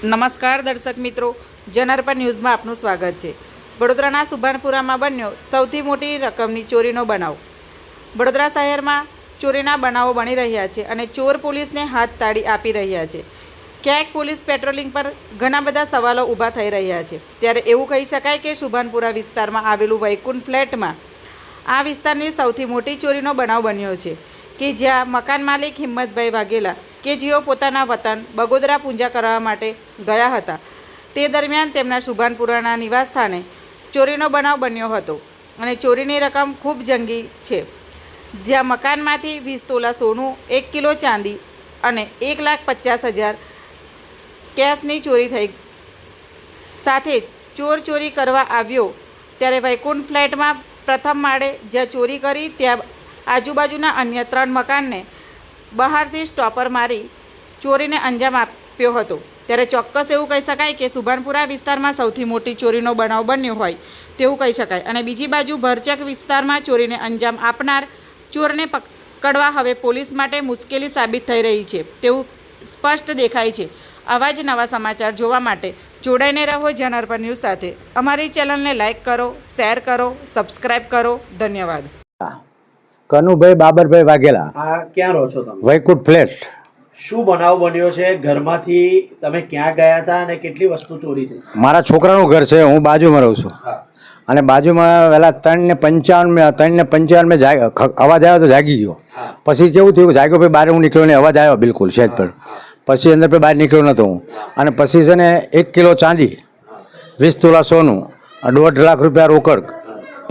નમસ્કાર દર્શક મિત્રો, જનાર્પણ ન્યૂઝમાં આપનું સ્વાગત છે. વડોદરાના સુભાનપુરામાં બન્યો સૌથી મોટી રકમની ચોરીનો બનાવ. વડોદરા શહેરમાં ચોરીના બનાવો બની રહ્યા છે અને ચોર પોલીસને હાથ તાળી આપી રહ્યા છે. ક્યાંક પોલીસ પેટ્રોલિંગ પર ઘણા બધા સવાલો ઊભા થઈ રહ્યા છે. ત્યારે એવું કહી શકાય કે સુભાનપુરા વિસ્તારમાં આવેલું વૈકુંઠ ફ્લેટમાં આ વિસ્તારની સૌથી મોટી ચોરીનો બનાવ બન્યો છે કે જ્યાં મકાન માલિક હિંમતભાઈ વાઘેલા કે જેઓ પોતાના વતન બગોદરા પૂજા કરવા માટે ગયા હતા. તે દરમિયાન તેમના સુભાનપુરાના નિવાસસ્થાને ચોરીનો બનાવ બન્યો હતો અને ચોરીની રકમ ખૂબ જંગી છે. જ્યાં મકાનમાંથી વીસ તોલા સોનું, એક કિલો ચાંદી અને એક લાખ પચાસ હજાર કેશની ચોરી થઈ. સાથે ચોર ચોરી કરવા આવ્યો ત્યારે વૈકુંઠ ફ્લેટમાં પ્રથમ માળે જ્યાં ચોરી કરી, ત્યાં આજુબાજુના અન્ય ત્રણ મકાનને બહારથી સ્ટોપર મારી ચોરીને અંજામ આપ્યો હતો. ત્યારે ચોક્કસ એવું કહી શકાય કે સુભાનપુરા વિસ્તારમાં સૌથી મોટી ચોરીનો બનાવ બન્યો હોય તેવું કહી શકાય. અને બીજી બાજુ ભરચક વિસ્તારમાં ચોરીને અંજામ આપનાર ચોરને પકડવા હવે પોલીસ માટે મુશ્કેલી સાબિત થઈ રહી છે તેવું સ્પષ્ટ દેખાય છે. આવા જ નવા સમાચાર જોવા માટે જોડાઈને રહો જનરપર ન્યૂઝ સાથે. અમારી ચેનલને લાઇક કરો, શેર કરો સબસ્ક્રાઈબ કરો. ધન્યવાદ. કનુભાઈ બાબરભાઈ વાઘેલા. આ ક્યાં રહો છો તમે? વૈકુંઠ ફ્લેટ. શું બનાવ બન્યો છે? ઘરમાંથી તમે ક્યાં ગયા હતા અને કેટલી વસ્તુ ચોરી થઈ? મારા છોકરાનું ઘર છે હું બાજુમાં રહું છું. અને બાજુમાં વહેલા ત્રણ ને પંચાવન મેં ત્રણ ને પંચાવન મેં અવાજ આવ્યો તો જાગી ગયો. પછી કેવું થયું? જાગ્યો ભાઈ બહાર હું નીકળ્યો ને અવાજ આવ્યો બિલકુલ શેજ પર. પછી અંદર પર બહાર નીકળ્યો નહોતો હું. અને પછી છે ને એક કિલો ચાંદી વીસ તોલા સોનું દોઢ લાખ રૂપિયા રોકડ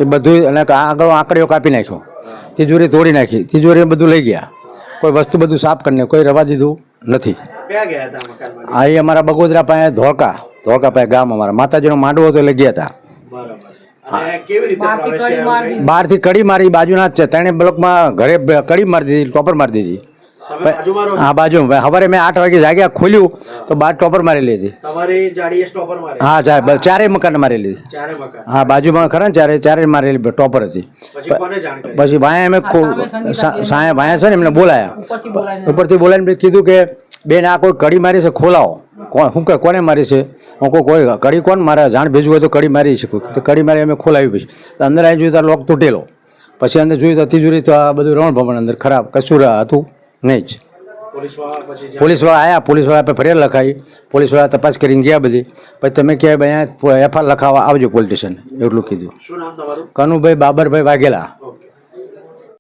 એ બધું અને આગળ આંકડીઓ કાપી નાખ્યો. તિજોરી તોડી નાખી. તિજોરી બધું લઈ ગયા. કોઈ વસ્તુ બધું સાફ કરીને કોઈ રવા દીધું નથી. ક્યાં ગયા હતા મકાનમાં આ એ અમારા બગોદરા પાસે ધોળકા. ધોળકા પાસે ગામ અમારા. માતાજીનો માંડવો હતો એટલે ગયા હતા. બરાબર. અને કેવી રીતે પ્રવેશ્યા એવું કંઈ? બહારથી કડી મારી બાજુના જ છે. ત્રણે બ્લોકમાં ઘરે કડી મારી દીધી ટોપર મારી દીધી? હા બાજુ. સવારે મેં આઠ વાગે જાગ્યા ખોલ્યું તો બહાર ટોપર મારી લીધી. તમારી જાડીએ સ્ટોપર મારે. હા સાહેબ ચારેય મકાન મારી લીધી. ચારે હા બાજુમાં ખરા ને ચારે ચારે મારેલી ટોપર હતી. પછી કોને જાણ કરી? પછી ભાઈ અમે સાયા ભાયા છે ને એમને બોલાયા. ઉપરથી બોલાવીને કીધું કે બેન આ કોઈ કડી મારી છે ખોલાવો. કોણ શું કે કોને મારી છે? હું કોઈ કોઈ કડી કોણ? મારે જાણ ભેજવું હોય તો કડી મારી શકું. તો કડી મારી અમે ખોલાવી પછી. અંદર આવી જોયું તો લોક તૂટેલો. પછી અંદર જોયું તો તિજોરી તો આ બધું રણ ભમણ અંદર ખરાબ કશું હતું. નહીં જ. પોલીસવાળા આવ્યા પોલીસવાળા આપણે ફરિયાદ લખાવી પોલીસવાળા તપાસ કરીને ગયા બધી. પછી તમે કહેવાય અહીંયા એફઆર લખાવવા આવજો પોલીસ સ્ટેશન એટલું કીધું. કનુભાઈ બાબરભાઈ વાઘેલા.